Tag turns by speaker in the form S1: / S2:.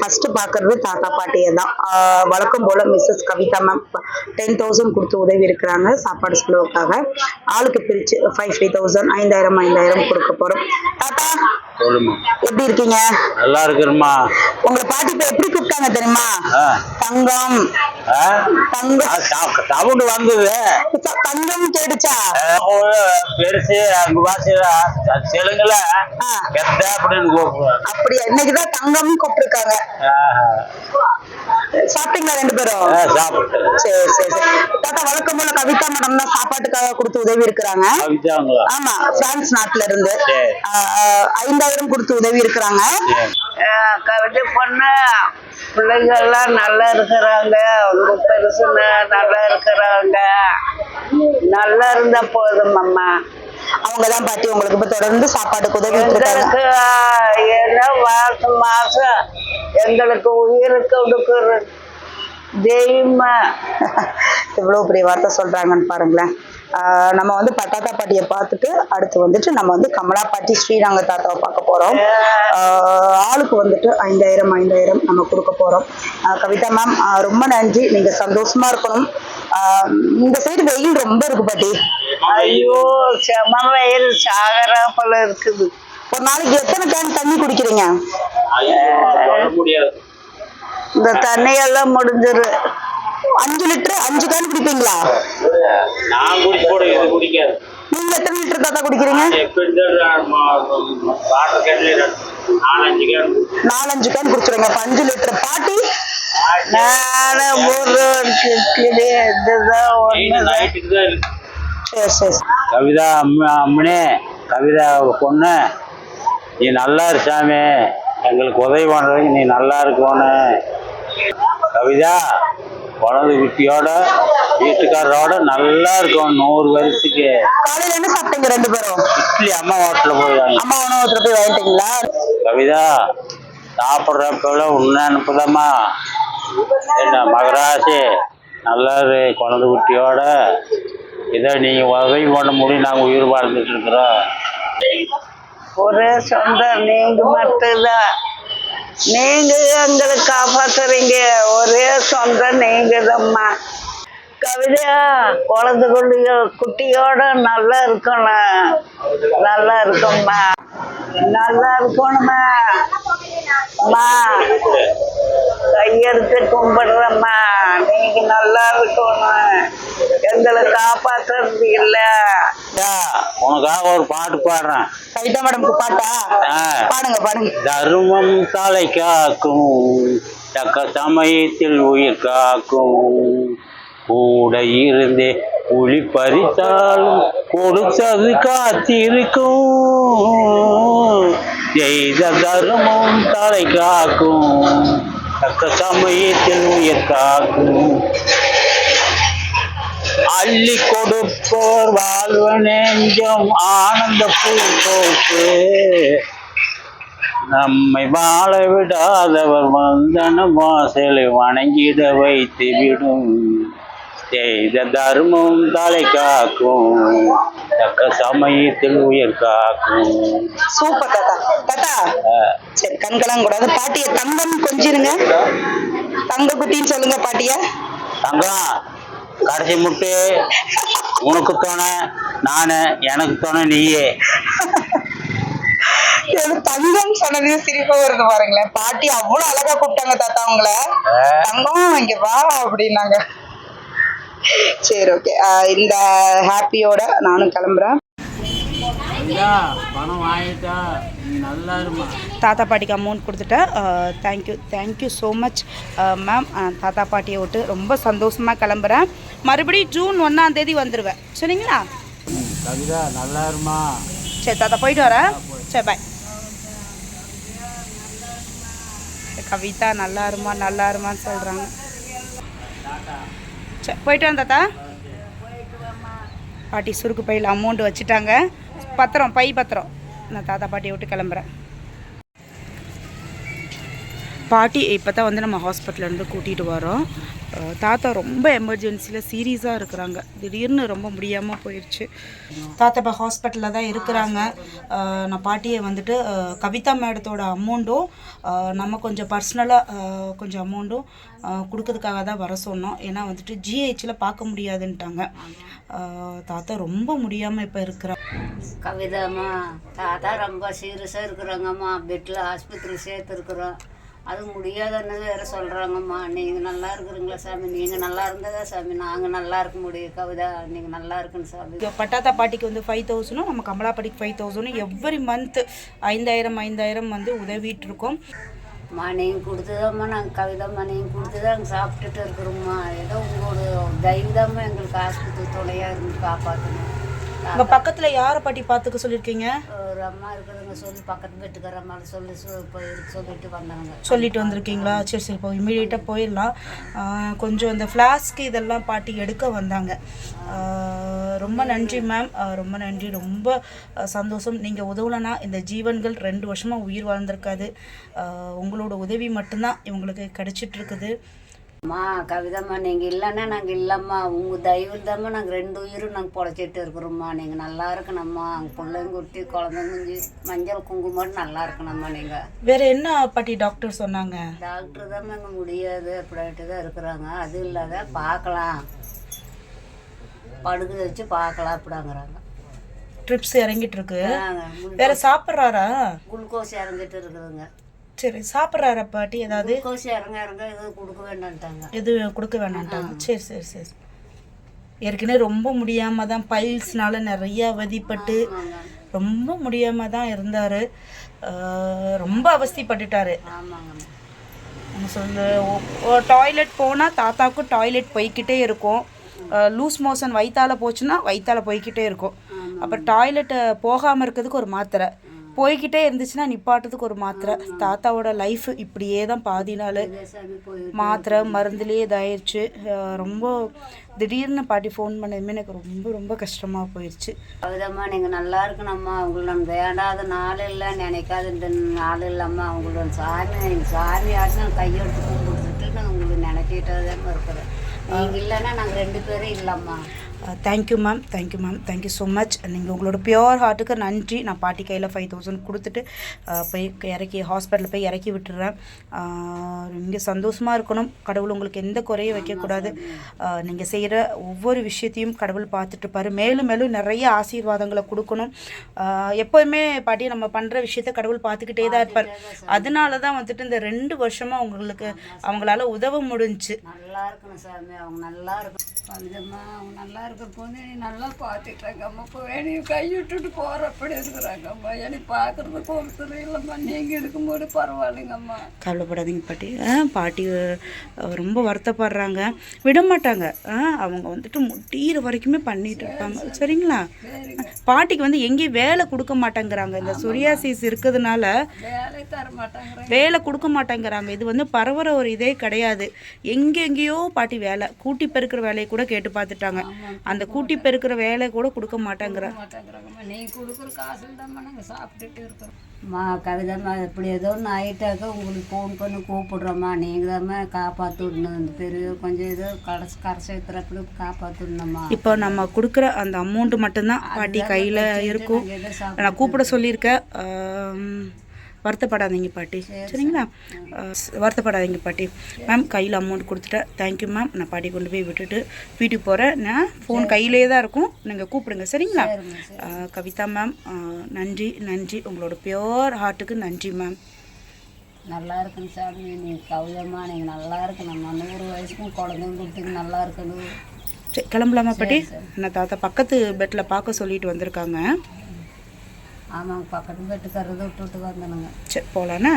S1: First பார்க்கறது தாத்தா பாட்டியை தான். வழக்கம் போல Mrs Kavitha ma'am ten thousand கொடுத்து உதவி இருக்கிறாங்க சாப்பாடு செலவுக்காக. ஆளுக்கு பிரிச்சு ஃபைவ் ஃபைவ் தௌசண்ட் ஐந்தாயிரம் ஐந்தாயிரம் கொடுக்க போறோம். தாத்தா எப்படி இருக்கீங்க?
S2: நல்லா இருக்கிறம்மா.
S1: உங்களை பாட்டி இப்ப எப்படி கூப்பிட்டாங்க தெரியுமா? தங்கம்.
S2: சவுண்டு வந்தது.
S1: தங்கம் கேடுச்சா
S2: பெருசு அங்க வாசில தெலுங்குல. கெத்த அப்படின்னு கூப்பிடுவாங்க.
S1: அப்படியா? இன்னைக்குதான் தங்கம் கூப்பிட்டுருக்காங்க. சாப்பிட்டீங்களா ரெண்டு பேரும்?
S2: ஆ, சாப்பிட்டேன்.
S1: சரி சரி சரி. தாத்தா வழக்கம் போல கவிதா மேடம் தான் சாப்பாட்டுக்காக கொடுத்து உதவி இருக்கிறாங்க. ஆமா பிரான்ஸ் நாட்டுல இருந்து. ஐந்தாயிரம் கொடுத்து உதவி இருக்கிறாங்க.
S3: கவிதை பொண்ணு பிள்ளைங்கள்லாம் நல்லா இருக்கிறாங்க. உங்க பெருசுன்னு நல்லா இருக்கிறாங்க. நல்லா இருந்தா போதும் அம்மா.
S1: அவங்கதான் பாட்டி உங்களுக்கு இப்ப தொடர்ந்து சாப்பாட்டுக்கு உதவி
S3: ஏதோ மாசம் மாசம் எங்களுக்கு உயிருக்கு கொடுக்குற தெய்வமா
S1: எவ்வளவு பெரிய வார்த்தை சொல்றாங்கன்னு பாருங்களேன். நம்ம வந்து பட்டாத்தா பாட்டியை பார்த்துட்டு அடுத்து வந்துட்டு நம்ம வந்து கமலா பாட்டி ஸ்ரீரங்க தாத்தாவை பார்க்க போறோம். ஆளுக்கு வந்துட்டு ஐந்தாயிரம் ஐந்தாயிரம் நம்ம கொடுக்க போறோம். கவிதா மேம் ரொம்ப நன்றி. நீங்க சந்தோஷமா இருக்கணும். இந்த சைடு வெயில் ரொம்ப இருக்கு பாட்டி.
S3: ஐயோ செம வெயில். சாகரா போல இருக்குது.
S1: ஒரு நாளைக்கு எத்தனை கேன் தண்ணி குடிக்கிறீங்க?
S3: இந்த தண்ணியெல்லாம் முடிஞ்சிரு.
S1: அஞ்சு லிட்டர் அஞ்சு கேன் குடிப்பீங்களா?
S2: நான் குடி போட இது குடிக்காது.
S1: நீங்க எத்தனை லிட்டர் தாத்தா குடிக்கிறீங்க?
S2: நாலஞ்சு கேன்
S1: நாலஞ்சு கேன் குடிச்சிருங்க. அஞ்சு லிட்டர். பாட்டி?
S3: நானும் ஊருக்கு இதுதான் ஒன்று
S1: சரி.
S2: கவிதா அம்ம அம்மனே கவிதா பொண்ணு. நீ நல்லா இரு சாமி. எங்களுக்கு உதவி பண்ணுறதுக்கு நீ நல்லா இருக்கணும் கவிதா குழந்தை குட்டியோட வீட்டுக்காரரோட நல்லா இருக்கும் நூறு வருஷத்துக்கு
S1: காலையில என்ன சாப்பிட்டீங்க ரெண்டு பேரும்?
S2: இட்லி அம்மா ஹோட்டலில் போய்
S1: அம்மா உணவகத்துல போய் வாங்கிட்டீங்களா?
S2: கவிதா சாப்பிட்றப்பல உன்ன அனுப்புதம்மா. என்ன மகராசி? நல்லா இரு குழந்தை குட்டியோட. இதை நீங்கள் உதவி பண்ண முடியும் நாங்கள் உயிர் வாழ்ந்துட்டு இருக்கிறோம்.
S3: ஒரே சொந்தம் நீங்க மட்டும்தான். நீங்க எங்களை காப்பாத்துறீங்க. ஒரே சொந்தம் நீங்க தான்மா கவிதா குழந்தை குட்டியோ குட்டியோட நல்லா இருக்கணும். நல்லா இருக்கும்மா. நல்லா இருக்கணுமா அம்மா கையெடுத்து கும்பிடுறம்மா. நீங்க நல்லா இருக்கணும். எங்களை காப்பாத்துறது இல்லை.
S2: உனக்காக ஒரு பாட்டு பாடுறேன்.
S1: கவிதா மேடம்க்கு பாட்டா. பாடுங்க பாடுங்க.
S2: தர்மம் தலை காக்கும் தக்க சமயத்தில் உயிர் காக்கும். கூட இருந்தே புலி பறித்தாலும் கொடுத்தது காத்திருக்கும். செய்த தர்மம் தலை காக்கும் தக்க சமயத்தில் உயிர் காக்கும். அள்ளி கொடுப்போர் வாழ்வ நெஞ்சம் ஆனந்த பூக்கோப்பு நம்மை வாழ விடாதவர் வந்தன வாசலை வணங்கிட வைத்து விடும் செய்த தர்மம் தலை காக்கும். தக்க சமயத்தில் உயிர் காக்கும்.
S1: சூப்பர் தாத்தா. தாத்தா சரி கண்களாம் கூடாது. பாட்டிய தங்கம் கொஞ்சிருங்க. தங்க குட்டின்னு சொல்லுங்க பாட்டிய.
S2: தங்கம். கடைசி முட்டு. உனக்கு துணை நானு எனக்கு துணை நீயே.
S1: தங்கம் சொன்னது சிரிப்பா வருது பாருங்களேன். பாட்டி அவ்வளவு அழகா கூப்பிட்டாங்க தாத்தா உங்களை. தங்கம் இங்க வா அப்படின்னாங்க. சரி ஓகே இந்த ஹாப்பியோட நானும் கிளம்புறேன்.
S2: பணம் வாங்கிட்டா.
S1: தாத்தா பாட்டிக்கு அமௌண்ட் கொடுத்துட்டேன் thank you thank you so much ma'am தாத்தா பாட்டியை விட்டு ரொம்ப சந்தோஷமாக கிளம்புறேன். மறுபடியும் ஜூன் ஒன்றாம் தேதி வந்துடுவேன் சரிங்களா?
S2: கவிதா நல்லா இருமா
S1: சரி தாத்தா போயிட்டு வரேன். சரி பாய் கவிதா நல்லா இருமா நல்லா இருமான்னு சொல்கிறாங்க சரி போயிட்டு வரேன் தாத்தா. பாட்டி சுருக்கு பையில் அமௌண்ட் வச்சுட்டாங்க. பத்திரம் பை பத்திரம். நான் தாத்தா பாட்டியை விட்டு கிளம்புறேன்.
S4: பாட்டி இப்போ தான் வந்து நம்ம ஹாஸ்பிட்டல்லேருந்து கூட்டிகிட்டு வரோம். தாத்தா ரொம்ப எமர்ஜென்சியில் சீரியஸாக இருக்கிறாங்க. திடீர்னு ரொம்ப முடியாமல் போயிடுச்சு தாத்தா இப்போ ஹாஸ்பிட்டலில் தான் இருக்கிறாங்க. நான் பாட்டியை வந்துட்டு கவிதா மேடத்தோட அமௌண்ட்டும் நம்ம கொஞ்சம் பர்சனலாக கொஞ்சம் அமௌண்ட்டும் கொடுக்கறதுக்காக தான் வர சொன்னோம். ஏன்னா வந்துட்டு ஜிஹெச்சில் பார்க்க முடியாதுன்ட்டாங்க. தாத்தா ரொம்ப முடியாமல் இப்போ இருக்கிறாங்க.
S5: கவிதாம்மா தாத்தா ரொம்ப சீரியஸாக இருக்கிறாங்கம்மா. பெட்டில் ஆஸ்பத்திரி சேர்த்துருக்குறோம். அது முடியாதுன்னு வேற சொல்கிறாங்கம்மா நீங்கள் நல்லா இருக்கிறீங்களா சாமி? நீங்கள் நல்லா இருந்ததா சாமி? நாங்கள் நல்லா இருக்க முடியும் கவிதா. நீங்கள் நல்லா இருக்குன்னு சாமி.
S4: பட்டாத்தா பாட்டிக்கு வந்து ஃபைவ் தௌசண்டும் நம்ம கமலா பாட்டிக்கு ஃபைவ் தௌசண்டும் எவ்ரி மந்த் ஐந்தாயிரம் ஐந்தாயிரம் வந்து உதவிட்டு இருக்கோம்
S5: நீங்கள் கொடுத்துதாம்மா நாங்கள் கவிதாம்மா நீங்கள் கொடுத்து தான் சாப்பிட்டுட்டு இருக்கிறோம்மா. ஏதோ உங்களோட தைரியதாம்மா எங்களுக்கு ஆஸ்பத்திரி துணையாக இருந்து காப்பாற்றணும்
S4: உங்க பக்கத்துல யாரை பாட்டி பார்த்துக்க சொல்லியிருக்கீங்க
S5: ஒரு அம்மா இருக்கிறவங்க சொல்லி பக்கத்து வீட்டுக்கார அம்மா சொல்லி சொல்லிட்டு வந்தாங்க.
S4: சொல்லிட்டு வந்திருக்கீங்களா? சரி சரி இப்போ இமீடியட்டாக போயிடலாம். கொஞ்சம் இந்த ஃப்ளாஸ்க்கு இதெல்லாம் பாட்டி எடுக்க வந்தாங்க. ரொம்ப நன்றி மேம் ரொம்ப நன்றி. ரொம்ப சந்தோஷம். நீங்கள் உதவலைன்னா இந்த ஜீவன்கள் ரெண்டு வருஷமாக உயிர் வாழ்ந்திருக்காது. உங்களோட உதவி மட்டும்தான் இவங்களுக்கு கிடைச்சிட்டு இருக்குது.
S5: அம்மா கவிதாம்மா நீங்கள் இல்லைன்னா நாங்கள் இல்லைம்மா. உங்கள் தயவில் தாம்மா நாங்கள் ரெண்டு உயிரும் நாங்கள் பொழைச்சிட்டு இருக்கிறோம்மா. நீங்கள் நல்லா இருக்கணும்மா. அங்கே பிள்ளைங்க குட்டி குழந்தைங்க மஞ்சள் குங்குமம் நல்லா இருக்கணும்மா நீங்கள்
S4: வேற என்ன பாட்டி டாக்டர் சொன்னாங்க?
S5: டாக்டர் தான் இங்கே முடியாது. அப்படின்ட்டு தான் இருக்கிறாங்க. அது இல்லாத பார்க்கலாம். படுக்க வச்சு பார்க்கலாம் அப்படிங்கிறாங்க
S4: ட்ரிப்ஸ் இறங்கிட்டு இருக்கு. வேற சாப்பிட்றாரா?
S5: குளுக்கோஸ் இறங்கிட்டு இருக்குதுங்க.
S4: சரி சாப்பிட்றாரா பாட்டி ஏதாவது?
S5: குளுக்கோஸ் இறங்க இறங்க எதுவும் கொடுக்க வேண்டான்ட்டாங்க
S4: எது கொடுக்க வேணான்ட்டாங்க சரி சரி சரி. ஏற்கனவே ரொம்ப முடியாம தான் பைல்ஸ்னால நிறைய அவதிப்பட்டு ரொம்ப முடியாம தான் இருந்தாரு. ரொம்ப அவஸ்தைப்பட்டுட்டாரு. சொல்லு டாய்லெட் போனால் தாத்தாவுக்கும் டாய்லெட் போய்க்கிட்டே இருக்கும். லூஸ் மோஷன் வயித்தால போச்சுன்னா வயித்தால போய்க்கிட்டே இருக்கும். அப்புறம் டாய்லெட் போகாமல் இருக்கிறதுக்கு ஒரு மாத்திரை. போய்க்கிட்டே இருந்துச்சுன்னா நிப்பாட்டுறதுக்கு ஒரு மாத்திரை. தாத்தாவோட லைஃப் இப்படியே தான் பாதி நாள் மாத்திரை மருந்துலேயே இதாயிருச்சு. ரொம்ப திடீர்னு பாட்டி ஃபோன் பண்ணதுமே எனக்கு ரொம்ப ரொம்ப கஷ்டமாக போயிடுச்சு
S5: அதுதான்மா நீங்கள் நல்லா இருக்கணும்மா. உங்களை வேண்டாத நாள் இல்லை நினைக்காத இந்த நாள் இல்லைம்மா அவங்களோட சாமி சாமி ஆச்சும் கையெடுத்து கும்பிட்டுட்டு நான் உங்களுக்கு நினைக்கிட்டே தான் இருக்கிறேன் நீங்கள் இல்லைன்னா நாங்கள் ரெண்டு பேரும் இல்லைம்மா.
S4: Thank you ma'am thank you ma'am thank you so much நீங்கள் உங்களோட பியோர் ஹார்ட்டுக்கு நன்றி. நான் பாட்டி கையில் ஃபைவ் தௌசண்ட் கொடுத்துட்டு uh, போய் இறக்கி ஹாஸ்பிட்டலில் போய் இறக்கி விட்டுறேன். Uh, நீங்கள் சந்தோஷமாக இருக்கணும். கடவுள் உங்களுக்கு எந்த குறையும் வைக்கக்கூடாது. Uh, நீங்கள் செய்கிற ஒவ்வொரு விஷயத்தையும் கடவுள் பார்த்துட்டு இருப்பார். மேலும் மேலும் நிறைய ஆசீர்வாதங்களை கொடுக்கணும். எப்போவுமே எப்போதுமே பாட்டி நம்ம பண்ணுற விஷயத்த கடவுள் பார்த்துக்கிட்டே தான் இருப்பார். அதனால தான் வந்துட்டு இந்த ரெண்டு வருஷமாக உங்களுக்கு அவங்களால உதவ முடிஞ்சுச்சு
S5: நல்லா இருக்கணும் சாமி. அவங்க நல்லா இருக்கும் கவிதம்மா அவங்க நல்லா இருக்கிற போது நீ நல்லா பார்த்துட்டாங்கம்மா இப்போ நீ கை விட்டுட்டு போகிறப்படி இருக்கிறாங்கம்மா எனக்கு பார்க்குறதுக்கு ஒருத்தர் இல்லைம்மா. நீங்கள் இருக்கும்போது பரவாயில்லைங்கம்மா.
S4: கவலைப்படாதீங்க பாட்டி. ஆ பாட்டி ரொம்ப வருத்தப்படுறாங்க. விட மாட்டாங்க ஆ அவங்க வந்துட்டு முடியிற வரைக்குமே பண்ணிட்டு இருப்பாங்க சரிங்களா? பாட்டிக்கு வந்து எங்கேயும் வேலை கொடுக்க மாட்டேங்கிறாங்க. இந்த சொரியாசிஸ் இருக்கிறதுனால
S5: வேலை தர மாட்டாங்கிறாங்க.
S4: வேலை கொடுக்க மாட்டேங்கிறாங்க. இது வந்து பரவுற ஒரு இதே கிடையாது. எங்கெங்கேயோ பாட்டி வேலை கூட்டி பெருக்கிற வேலையை கூட கேட்டு பார்த்துட்டாங்க. அந்த கூட்டி பெருக்கிற வேலை கூட கொடுக்க
S5: மாட்டேங்கிறாங்கம்மா நீ கொடுக்குற காசுல தான்மா நாங்கள் சாப்பிட்டுட்டு இருக்கிறோம். அம்மா கவிதம்மா இப்படி ஏதோ ஒன்று ஆயிட்டாக்க உங்களுக்கு ஃபோன் பண்ணி கூப்பிடுறோம்மா. நீங்கள் தாம்மா காப்பாற்றி விடணும் இந்த பெரிய கொஞ்சம் ஏதோ கடைசி கரை சேர்த்துறப்படி காப்பாற்றி விடணும்மா
S4: இப்போ நம்ம கொடுக்குற அந்த அமௌண்ட் மட்டும்தான் பாட்டி கையில் இருக்கும். நான் கூப்பிட சொல்லியிருக்கேன். வருத்தப்படாதீங்க பாட்டி. சரிங்களா? வருத்தப்படாதீங்க பாட்டி. மேம் கையில் அமௌண்ட் கொடுத்துட்டேன் தேங்க்யூ மேம் நான் பாட்டி கொண்டு போய் விட்டுட்டு வீட்டுக்கு போகிறேன் நான் ஃபோன் கையிலே தான் இருக்கும். நீங்கள் கூப்பிடுங்க. சரிங்களா? கவிதா மேம் நன்றி நன்றி. உங்களோட பியோர் ஹார்ட்டுக்கு நன்றி மேம்
S5: நல்லா இருக்கணும் சாமி. நீ கவிதம்மா நீங்கள் நல்லா இருக்கணும்மா நூறு வயசுக்கும் குழந்தைங்க குட்டிங்க நல்லா இருக்கணும்.
S4: சரி கிளம்பலாமா பாட்டி? நான் தாத்தா பக்கத்து பெட்டில் பார்க்க சொல்லிட்டு வந்திருக்காங்க.
S5: ஆமாங்க பக்கத்து வீட்டுக்காரதை விட்டுட்டு வந்தனுங்க.
S4: சரி போகலாண்ணா